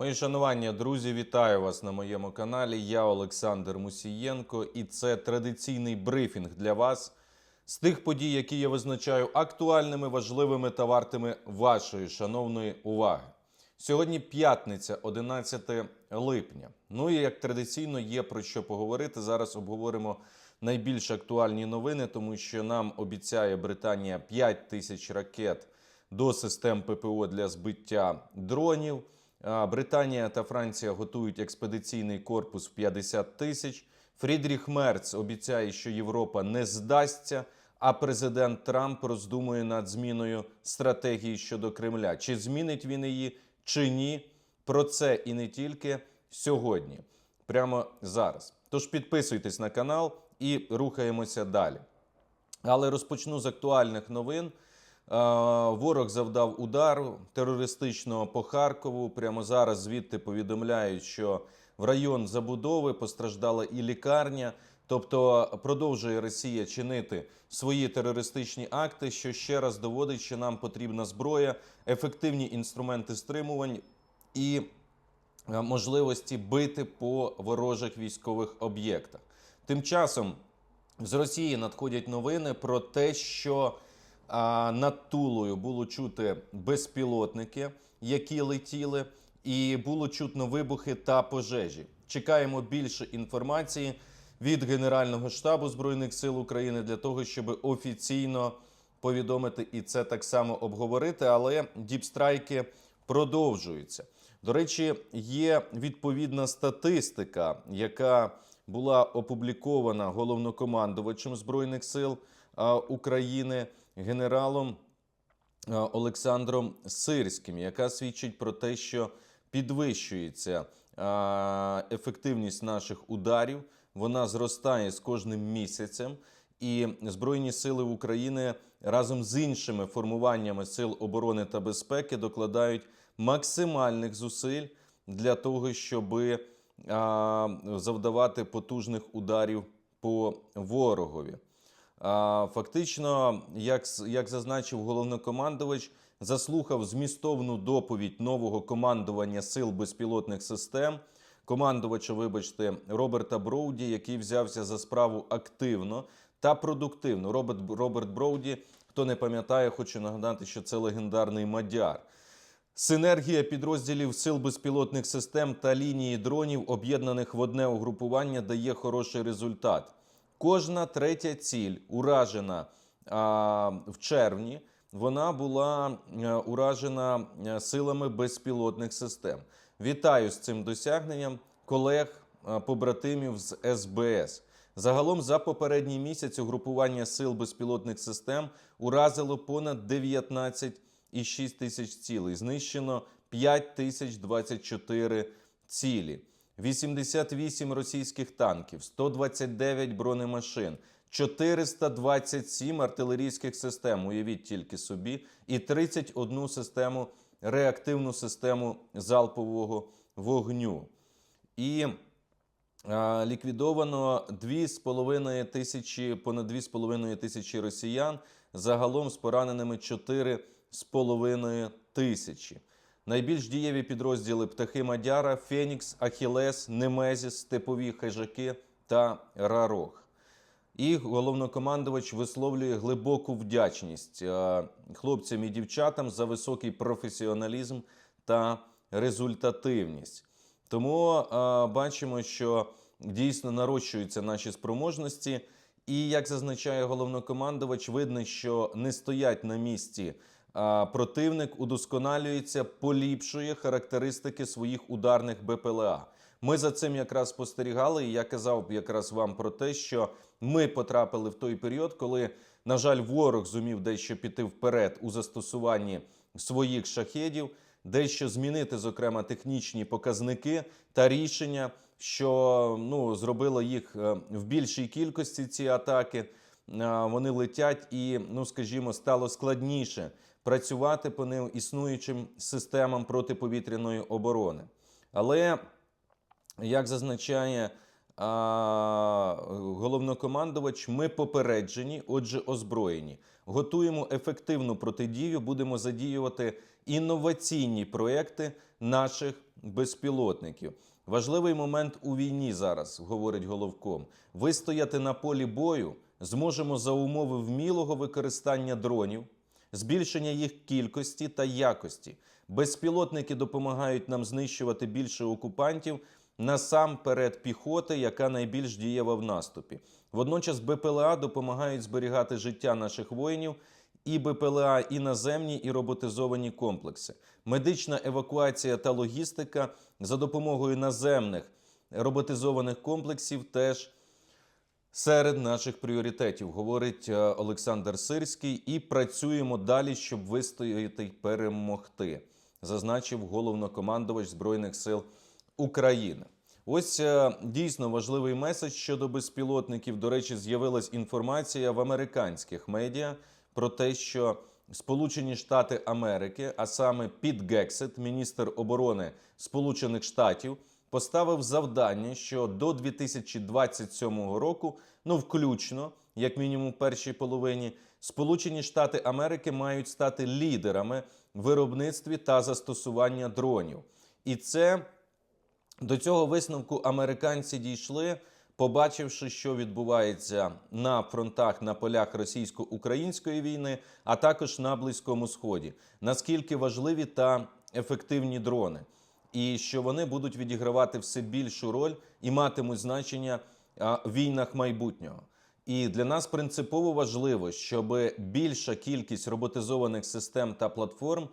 Мої шанування, друзі, вітаю вас на моєму каналі. Я Олександр Мусієнко, і це традиційний брифінг для вас з тих подій, які я визначаю актуальними, важливими та вартими вашої шановної уваги. Сьогодні п'ятниця, 11 липня. Ну і як традиційно є про що поговорити. Зараз обговоримо найбільш актуальні новини, тому що нам обіцяє Британія 5 тисяч ракет до систем ППО для збиття дронів. Британія та Франція готують експедиційний корпус в 50 тисяч. Фрідріх Мерц обіцяє, що Європа не здасться. А президент Трамп роздумує над зміною стратегії щодо Кремля. Чи змінить він її, чи ні? Про це і не тільки сьогодні, прямо зараз. Тож підписуйтесь на канал і рухаємося далі. Але розпочну з актуальних новин. Е, Ворог завдав удару терористичного по Харкову. Прямо зараз звідти повідомляють, що в район забудови постраждала і лікарня. Тобто продовжує Росія чинити свої терористичні акти, що ще раз доводить, що нам потрібна зброя, ефективні інструменти стримувань і е, можливості бити по ворожих військових об'єктах. Тим часом з Росії надходять новини про те, що над Тулою було чути безпілотники, які летіли, і було чутно вибухи та пожежі. Чекаємо більше інформації від Генерального штабу Збройних сил України для того, щоб офіційно повідомити і це так само обговорити. Але діпстрайки продовжуються. До речі, є відповідна статистика, яка була опублікована головнокомандувачем збройних сил України генералом Олександром Сирським, яка свідчить про те, що підвищується ефективність наших ударів. Вона зростає з кожним місяцем, і Збройні сили України разом з іншими формуваннями сил оборони та безпеки докладають максимальних зусиль для того, щоб завдавати потужних ударів по ворогові. Фактично, як, як зазначив головнокомандувач, заслухав змістовну доповідь нового командування сил безпілотних систем, командувача, вибачте, Роберта Броуді, який взявся за справу активно та продуктивно. Роберт, Роберт Броуді, хто не пам'ятає, хочу нагадати, що це легендарний мадяр. Синергія підрозділів сил безпілотних систем та лінії дронів, об'єднаних в одне угрупування, дає хороший результат. Кожна третя ціль, уражена а, в червні, вона була е, уражена е, силами безпілотних систем. Вітаю з цим досягненням колег, е, побратимів з СБС. Загалом за попередній місяць угрупування сил безпілотних систем уразило понад 19,6 тисяч цілей. Знищено 5 тисяч 24 цілі. 88 російських танків, 129 бронемашин, 427 артилерійських систем, уявіть тільки собі, і 31 систему реактивну систему залпового вогню. І а, ліквідовано 2,5 тисячі, понад 2,5 тисячі росіян, загалом з пораненими 4,5 тисячі. Найбільш дієві підрозділи птахи Мадяра, Фенікс, Ахілес, Немезіс, Степові хижаки та Рарох. І головнокомандувач висловлює глибоку вдячність е, хлопцям і дівчатам за високий професіоналізм та результативність. Тому е, бачимо, що дійсно нарощуються наші спроможності. І як зазначає головнокомандувач, видно, що не стоять на місці. Противник удосконалюється, поліпшує характеристики своїх ударних БПЛА. Ми за цим якраз спостерігали, і я казав якраз вам про те, що ми потрапили в той період, коли, на жаль, ворог зумів дещо піти вперед у застосуванні своїх шахедів, дещо змінити, зокрема, технічні показники та рішення, що ну, зробило їх е, в більшій кількості ці атаки. Вони летять і, ну скажімо, стало складніше працювати по ним існуючим системам протиповітряної оборони. Але як зазначає а, головнокомандувач, ми попереджені, отже, озброєні. Готуємо ефективну протидію, будемо задіювати інноваційні проекти наших безпілотників. Важливий момент у війні зараз, говорить головком. Вистояти на полі бою зможемо за умови вмілого використання дронів, збільшення їх кількості та якості. Безпілотники допомагають нам знищувати більше окупантів насамперед піхоти, яка найбільш дієва в наступі. Водночас БПЛА допомагають зберігати життя наших воїнів і БПЛА і наземні, і роботизовані комплекси. Медична евакуація та логістика за допомогою наземних роботизованих комплексів теж серед наших пріоритетів, говорить е, Олександр Сирський. І працюємо далі, щоб вистояти й перемогти, зазначив головнокомандувач Збройних сил України. Ось е, дійсно важливий меседж щодо безпілотників. До речі, з'явилась інформація в американських медіа про те, що Сполучені Штати Америки, а саме Піт Гексет, міністр оборони Сполучених Штатів, поставив завдання, що до 2027 року, ну включно, як мінімум, в першій половині, Сполучені Штати Америки мають стати лідерами в виробництві та застосування дронів. І це до цього висновку американці дійшли, побачивши, що відбувається на фронтах на полях російсько-української війни, а також на Близькому Сході. Наскільки важливі та ефективні дрони, і що вони будуть відігравати все більшу роль і матимуть значення в війнах майбутнього. І для нас принципово важливо, щоб більша кількість роботизованих систем та платформ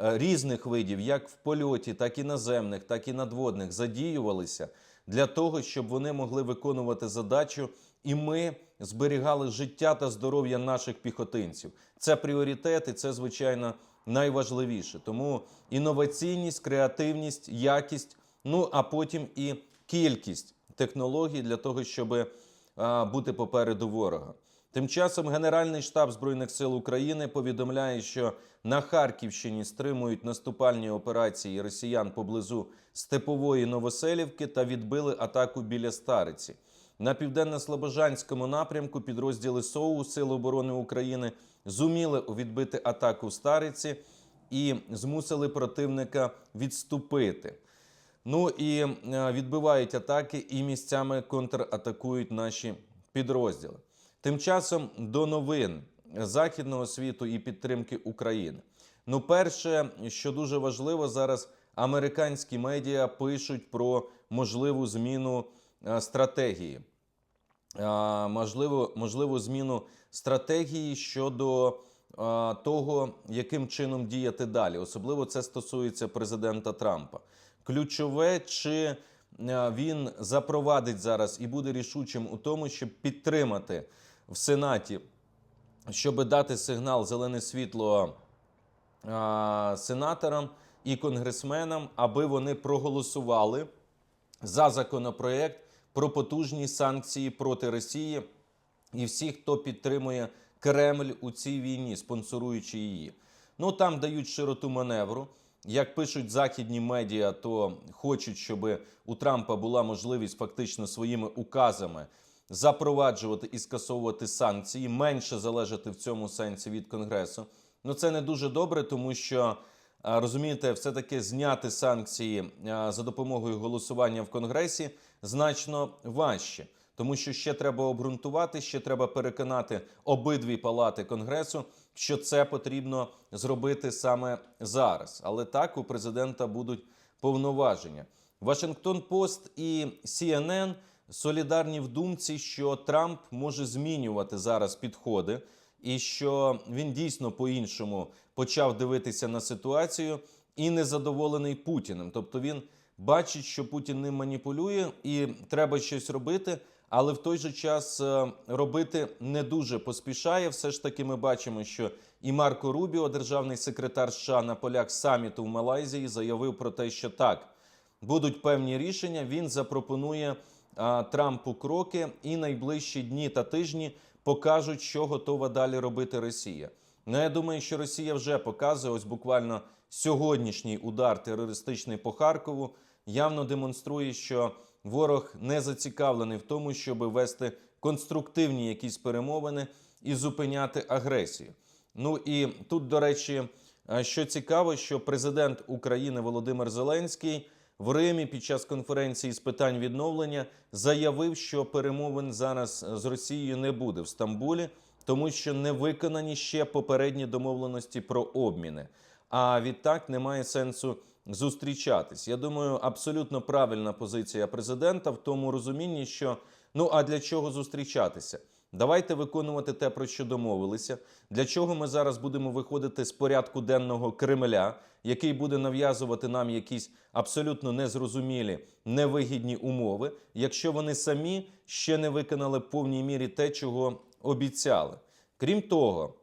е, різних видів, як в польоті, так і наземних, так і надводних, задіювалися для того, щоб вони могли виконувати задачу, і ми зберігали життя та здоров'я наших піхотинців. Це пріоритет, і це звичайно найважливіше. Тому інноваційність, креативність, якість, ну а потім і кількість технологій для того, щоб бути попереду ворога. Тим часом Генеральний штаб Збройних сил України повідомляє, що на Харківщині стримують наступальні операції росіян поблизу Степової Новоселівки та відбили атаку біля Стариці. На південно-слобожанському напрямку підрозділи СОУ Сил оборони України зуміли відбити атаку Стариці і змусили противника відступити. Ну і е, відбивають атаки і місцями контратакують наші підрозділи. Тим часом до новин західного світу і підтримки України. Ну, перше, що дуже важливо, зараз американські медіа пишуть про можливу зміну е, стратегії. Можливо, можливу зміну стратегії щодо того, яким чином діяти далі. Особливо це стосується президента Трампа. Ключове, чи він запровадить зараз і буде рішучим у тому, щоб підтримати в Сенаті, щоб дати сигнал зелене світло сенаторам і конгресменам, аби вони проголосували за законопроект про потужні санкції проти Росії і всіх, хто підтримує Кремль у цій війні, спонсоруючи її. Ну там дають широту маневру. Як пишуть західні медіа, то хочуть, щоб у Трампа була можливість фактично своїми указами запроваджувати і скасовувати санкції, менше залежати в цьому сенсі від Конгресу. Ну це не дуже добре, тому що розумієте, все таки зняти санкції за допомогою голосування в Конгресі значно важче, тому що ще треба обґрунтувати, ще треба переконати обидві палати Конгресу, що це потрібно зробити саме зараз. Але так у президента будуть повноваження. Вашингтон Пост і CNN солідарні в думці, що Трамп може змінювати зараз підходи, і що він дійсно по-іншому почав дивитися на ситуацію і незадоволений Путіним. Тобто він бачить, що Путін ним маніпулює, і треба щось робити. Але в той же час е, робити не дуже поспішає. Все ж таки, ми бачимо, що і Марко Рубіо, державний секретар США на полях саміту в Малайзії, заявив про те, що так будуть певні рішення. Він запропонує а, Трампу кроки, і найближчі дні та тижні покажуть, що готова далі робити Росія. Ну я думаю, що Росія вже показує ось буквально сьогоднішній удар терористичний по Харкову явно демонструє, що ворог не зацікавлений в тому, щоб вести конструктивні якісь перемовини і зупиняти агресію. Ну і тут, до речі, Що цікаво, що президент України Володимир Зеленський в Римі під час конференції з питань відновлення заявив, що перемовин зараз з Росією не буде в Стамбулі, тому що не виконані ще попередні домовленості про обміни. А відтак немає сенсу зустрічатись. Я думаю, абсолютно правильна позиція президента в тому розумінні, що ну а для чого зустрічатися? Давайте виконувати те, про що домовилися. Для чого ми зараз будемо виходити з порядку денного Кремля, який буде нав'язувати нам якісь абсолютно незрозумілі, невигідні умови, якщо вони самі ще не виконали в повній мірі те, чого обіцяли. Крім того,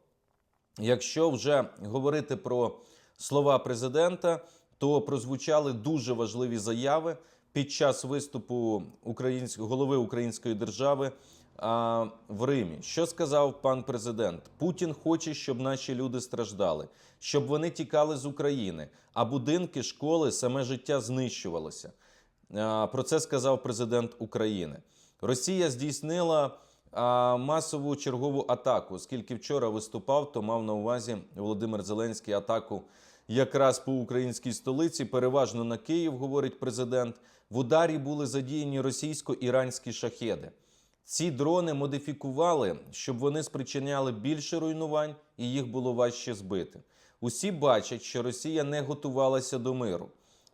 якщо вже говорити про слова президента, то прозвучали дуже важливі заяви під час виступу українського голови Української держави а, в Римі. Що сказав пан президент? Путін хоче, щоб наші люди страждали, щоб вони тікали з України, а будинки, школи, саме життя знищувалося. А, Про це сказав президент України. Росія здійснила а, масову чергову атаку. Оскільки вчора виступав, то мав на увазі Володимир Зеленський атаку якраз по українській столиці, переважно на Київ, говорить президент. В ударі були задіяні російсько-іранські шахеди. Ці дрони модифікували, щоб вони спричиняли більше руйнувань і їх було важче збити. Усі бачать, що Росія не готувалася до миру.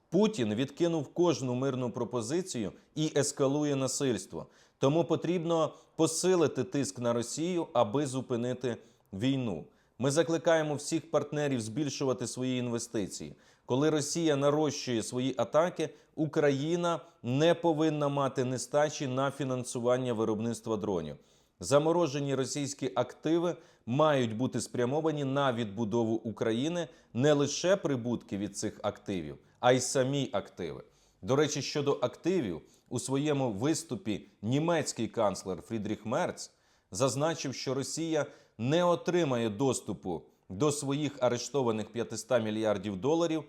Путін відкинув кожну мирну пропозицію і ескалує насильство. Тому потрібно посилити тиск на Росію, аби зупинити війну. Ми закликаємо всіх партнерів збільшувати свої інвестиції. Коли Росія нарощує свої атаки, Україна не повинна мати нестачі на фінансування виробництва дронів. Заморожені російські активи мають бути спрямовані на відбудову України не лише прибутки від цих активів, а й самі активи. До речі, щодо активів, у своєму виступі німецький канцлер Фрідріх Мерц зазначив, що Росія не отримає доступу до своїх арештованих 500 мільярдів доларів,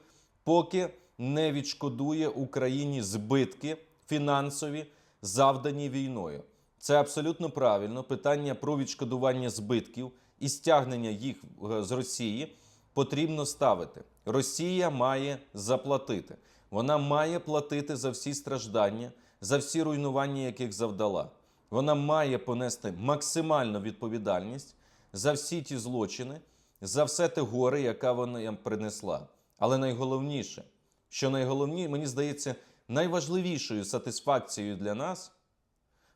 поки не відшкодує Україні збитки фінансові, завдані війною. Це абсолютно правильно. Питання про відшкодування збитків і стягнення їх е, з Росії потрібно ставити. Росія має заплатити. Вона має платити за всі страждання, за всі руйнування, яких завдала. Вона має понести максимальну відповідальність за всі ті злочини, за все те горе, яке вона їм принесла. Але найголовніше, що найголовніше, мені здається, найважливішою сатисфакцією для нас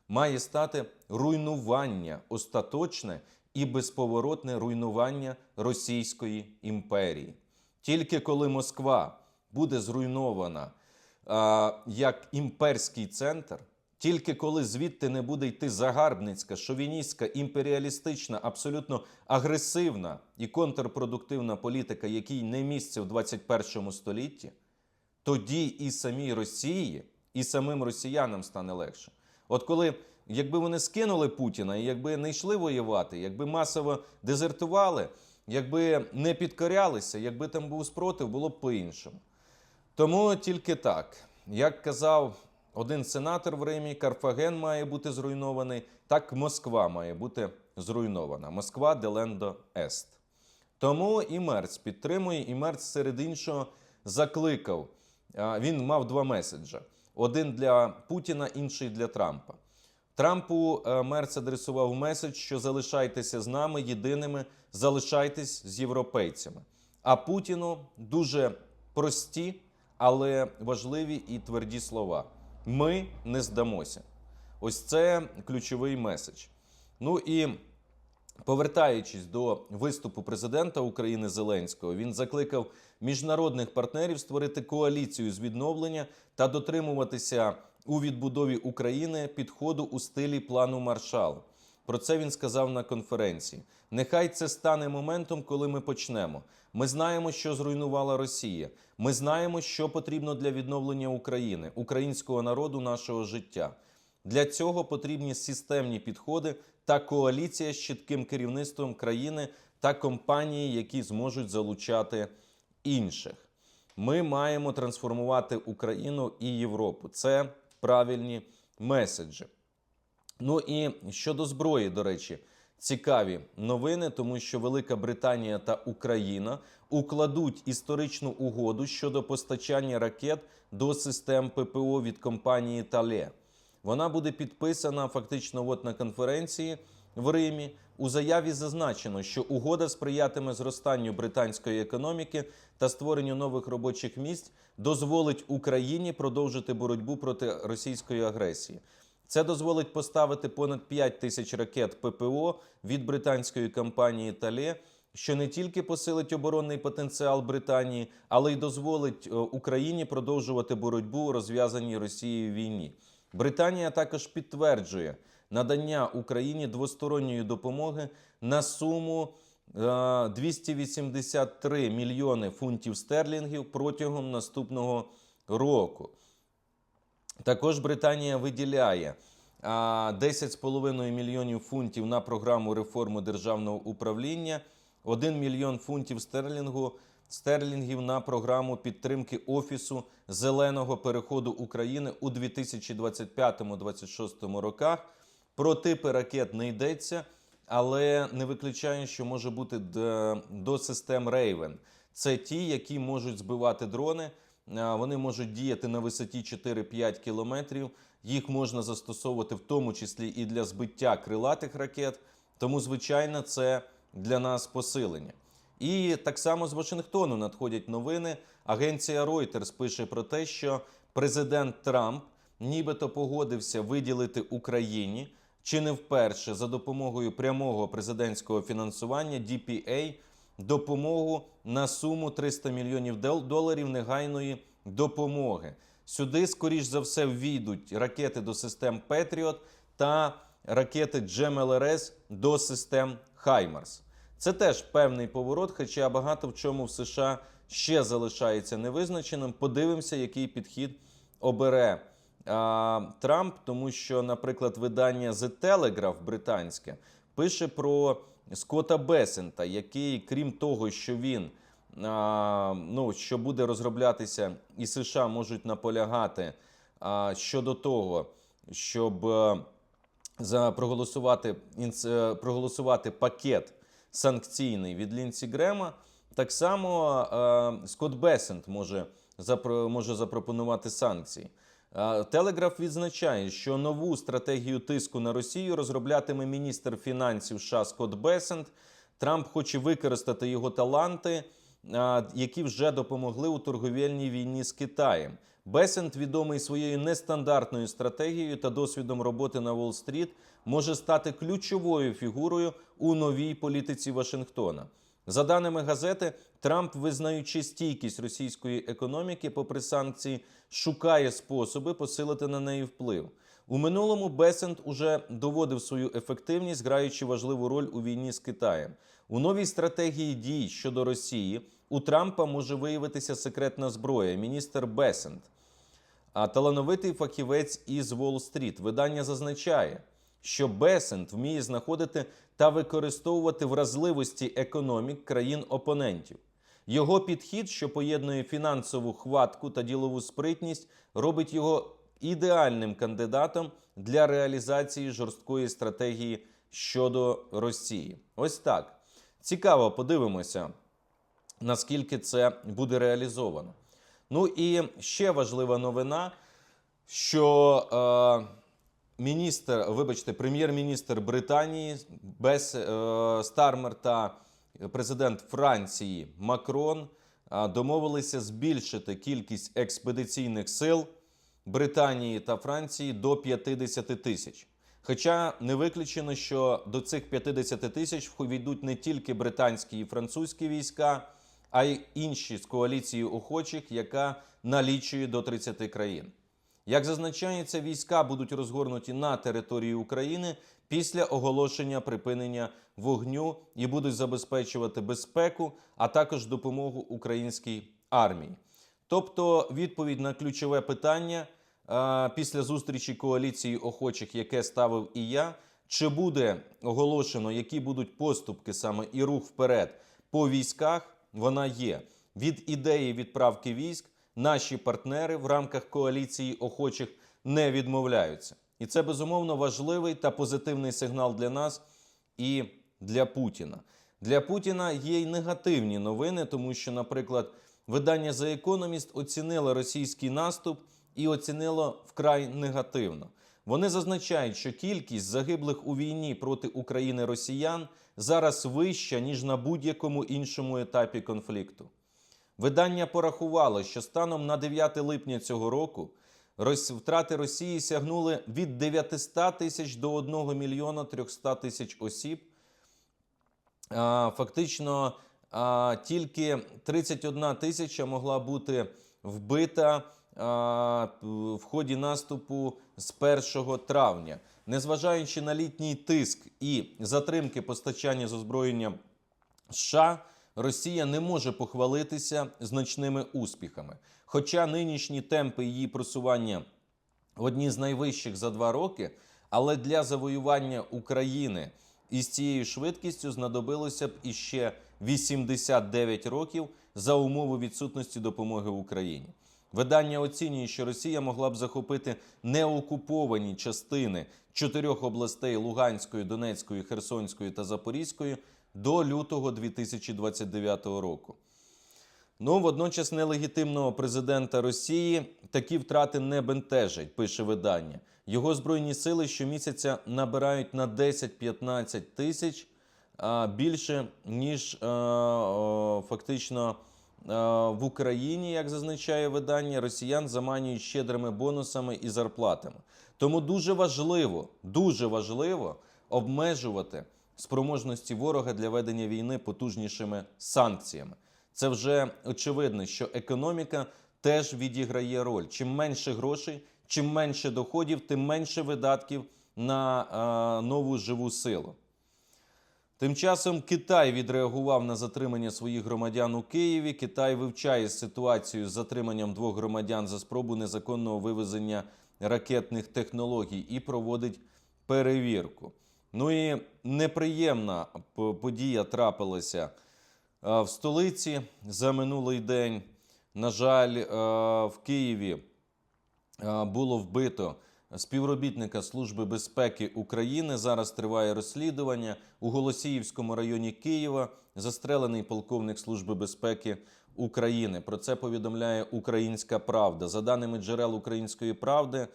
має стати руйнування, остаточне і безповоротне руйнування Російської імперії. Тільки коли Москва буде зруйнована а, як імперський центр, тільки коли звідти не буде йти загарбницька, шовіністська, імперіалістична, абсолютно агресивна і контрпродуктивна політика, якій не місце в 21 столітті, тоді і самій Росії, і самим росіянам стане легше. От коли, якби вони скинули Путіна, і якби не йшли воювати, якби масово дезертували, якби не підкорялися, якби там був спротив, було б по-іншому. Тому тільки так, як казав один сенатор в Римі, Карфаген має бути зруйнований, так Москва має бути зруйнована. Москва делендо ест. Тому і Мерц підтримує, і Мерц серед іншого закликав. Він мав два меседжа: один для Путіна, інший для Трампа. Трампу е, Мерц адресував меседж, що залишайтеся з нами єдиними, залишайтесь з європейцями. А Путіну дуже прості, але важливі і тверді слова: ми не здамося. Ось це ключовий меседж. Ну і повертаючись до виступу президента України Зеленського, він закликав міжнародних партнерів створити коаліцію з відновлення та дотримуватися у відбудові України підходу у стилі плану Маршала. Про це він сказав на конференції. Нехай це стане моментом, коли ми почнемо. Ми знаємо, що зруйнувала Росія. Ми знаємо, що потрібно для відновлення України, українського народу, нашого життя. Для цього потрібні системні підходи та коаліція з чітким керівництвом країни та компанії, які зможуть залучати інших. Ми маємо трансформувати Україну і Європу. Це правильні меседжі. Ну і щодо зброї, до речі, цікаві новини, тому що Велика Британія та Україна укладуть історичну угоду щодо постачання ракет до систем ППО від компанії Тале. Вона буде підписана фактично от на конференції в Римі. У заяві зазначено, що угода сприятиме зростанню британської економіки та створенню нових робочих місць, дозволить Україні продовжити боротьбу проти російської агресії. Це дозволить поставити понад 5 тисяч ракет ППО від британської компанії Тале, що не тільки посилить оборонний потенціал Британії, але й дозволить е, Україні продовжувати боротьбу у розв'язаній Росією війні. Британія також підтверджує надання Україні двосторонньої допомоги на суму е, 283 мільйони фунтів стерлінгів протягом наступного року. Також Британія виділяє а, 10,5 мільйонів фунтів на програму реформи державного управління, 1 мільйон фунтів стерлінгу, стерлінгів на програму підтримки Офісу зеленого переходу України у 2025-2026 роках. Про типи ракет не йдеться, але не виключаю, що може бути до систем Raven. Це ті, які можуть збивати дрони. А, Вони можуть діяти на висоті 4-5 кілометрів. Їх можна застосовувати в тому числі і для збиття крилатих ракет. Тому, звичайно, це для нас посилення. І так само з Вашингтону надходять новини. Агенція Reuters пише про те, що президент Трамп нібито погодився виділити Україні чи не вперше за допомогою прямого президентського фінансування DPA допомогу на суму 300 мільйонів дол- доларів негайної допомоги. Сюди, скоріш за все, ввійдуть ракети до систем Patriot та ракети GMLRS до систем HIMARS. Це теж певний поворот, хоча багато в чому в США ще залишається невизначеним. Подивимося, який підхід обере а, Трамп, тому що, наприклад, видання The Telegraph британське пише про Скотта Бесента, який, крім того, що він а, ну, що буде розроблятися, і США можуть наполягати а, щодо того, щоб е, за проголосувати, е, проголосувати пакет санкційний від Лінсі Грема. Так само е, Скотт Бесент може, запро, може запропонувати санкції. Телеграф відзначає, що нову стратегію тиску на Росію розроблятиме міністр фінансів США Скотт Бесент. Трамп хоче використати його таланти, які вже допомогли у торговельній війні з Китаєм. Бесент, відомий своєю нестандартною стратегією та досвідом роботи на Уолл-стріт, може стати ключовою фігурою у новій політиці Вашингтона. За даними газети, Трамп, визнаючи стійкість російської економіки, попри санкції, шукає способи посилити на неї вплив. У минулому Бесент уже доводив свою ефективність, граючи важливу роль у війні з Китаєм. У новій стратегії дій щодо Росії у Трампа може виявитися секретна зброя. Міністр Бесент, а талановитий фахівець із Уолл-стріт. Видання зазначає, що Бесент вміє знаходити та використовувати вразливості економік країн-опонентів. Його підхід, що поєднує фінансову хватку та ділову спритність, робить його ідеальним кандидатом для реалізації жорсткої стратегії щодо Росії. Ось так. Цікаво, подивимося, наскільки це буде реалізовано. Ну і ще важлива новина, що е, міністр, вибачте, прем'єр-міністр Британії Бес е, Стармер та президент Франції Макрон е, домовилися збільшити кількість експедиційних сил Британії та Франції до 50 тисяч. Хоча не виключено, що до цих 50 тисяч війдуть не тільки британські і французькі війська, а й інші з коаліції охочих, яка налічує до 30 країн. Як зазначається, війська будуть розгорнуті на території України після оголошення припинення вогню і будуть забезпечувати безпеку, а також допомогу українській армії. Тобто, відповідь на ключове питання е, після зустрічі коаліції охочих, яке ставив і я, чи буде оголошено, які будуть поступки саме і рух вперед по військах, вона є. Від ідеї відправки військ наші партнери в рамках коаліції охочих не відмовляються. І це безумовно важливий та позитивний сигнал для нас і для Путіна. Для Путіна є й негативні новини, тому що, наприклад, видання The Economist оцінило російський наступ і оцінило вкрай негативно. Вони зазначають, що кількість загиблих у війні проти України росіян зараз вища ніж на будь-якому іншому етапі конфлікту. Видання порахувало, що станом на 9 липня цього року втрати Росії сягнули від 900 тисяч до 1 мільйона 300 тисяч осіб. Фактично, тільки 31 тисяча могла бути вбита в ході наступу з 1 травня. Незважаючи на літній тиск і затримки постачання з озброєнням США, Росія не може похвалитися значними успіхами. Хоча нинішні темпи її просування одні з найвищих за два роки, але для завоювання України із цією швидкістю знадобилося б іще 89 років за умови відсутності допомоги Україні. Видання оцінює, що Росія могла б захопити неокуповані частини чотирьох областей Луганської, Донецької, Херсонської та Запорізької до лютого 2029 року. Ну, водночас нелегітимного президента Росії такі втрати не бентежать, пише видання. Його збройні сили щомісяця набирають на 10-15 тисяч більше, ніж фактично в Україні, як зазначає видання, росіян заманюють щедрими бонусами і зарплатами. Тому дуже важливо, дуже важливо обмежувати спроможності ворога для ведення війни потужнішими санкціями. Це вже очевидно, що економіка теж відіграє роль. Чим менше грошей, чим менше доходів, тим менше видатків на е, нову живу силу. Тим часом Китай відреагував на затримання своїх громадян у Києві. Китай вивчає ситуацію з затриманням двох громадян за спробу незаконного вивезення ракетних технологій і проводить перевірку. Ну і неприємна подія трапилася е, в столиці за минулий день. На жаль, е, в Києві е, було вбито співробітника Служби безпеки України. Зараз триває розслідування у Голосіївському районі Києва. Застрелений полковник Служби безпеки України. Про це повідомляє Українська Правда. За даними джерел Української правди,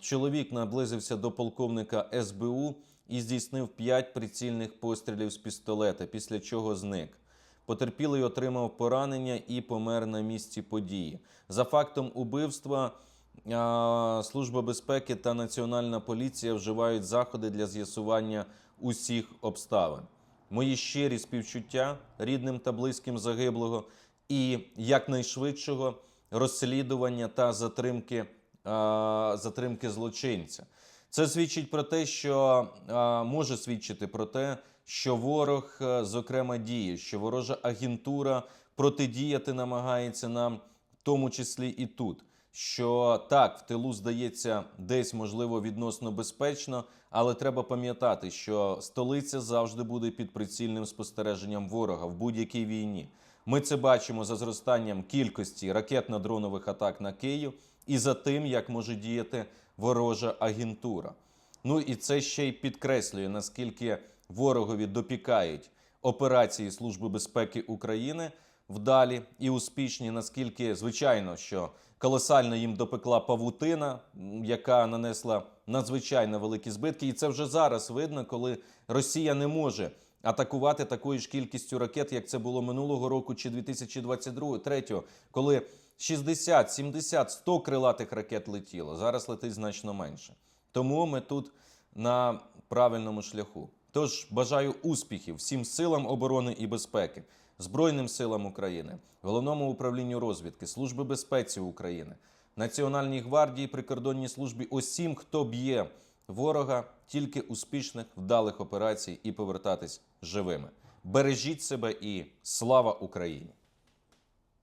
чоловік наблизився до полковника СБУ і здійснив п'ять прицільних пострілів з пістолета, після чого зник. Потерпілий отримав поранення і помер на місці події. За фактом убивства Служба безпеки та Національна поліція вживають заходи для з'ясування усіх обставин. Мої щирі співчуття рідним та близьким загиблого і якнайшвидшого розслідування та затримки, затримки злочинця. Це свідчить про те, що може свідчити про те, що ворог, е, зокрема, діє, що ворожа агентура протидіяти намагається нам, в тому числі і тут. Що так, в тилу здається, десь можливо відносно безпечно, але треба пам'ятати, що столиця завжди буде під прицільним спостереженням ворога в будь-якій війні. Ми це бачимо за зростанням кількості ракетно-дронових атак на Київ і за тим, як може діяти ворожа агентура. Ну і це ще й підкреслює, наскільки ворогові допікають операції Служби безпеки України вдалі і успішні, наскільки звичайно, що колосально їм допекла павутина, яка нанесла надзвичайно великі збитки. І це вже зараз видно, коли Росія не може атакувати такою ж кількістю ракет, як це було минулого року чи 2022 3 коли 60, 70, 100 крилатих ракет летіло. Зараз летить значно менше. Тому ми тут на правильному шляху. Тож бажаю успіхів всім силам оборони і безпеки, Збройним силам України, головному управлінню розвідки, Служби безпеці України, Національній гвардії, прикордонній службі, усім, хто б'є ворога, тільки успішних вдалих операцій і повертатись живими. Бережіть себе і слава Україні!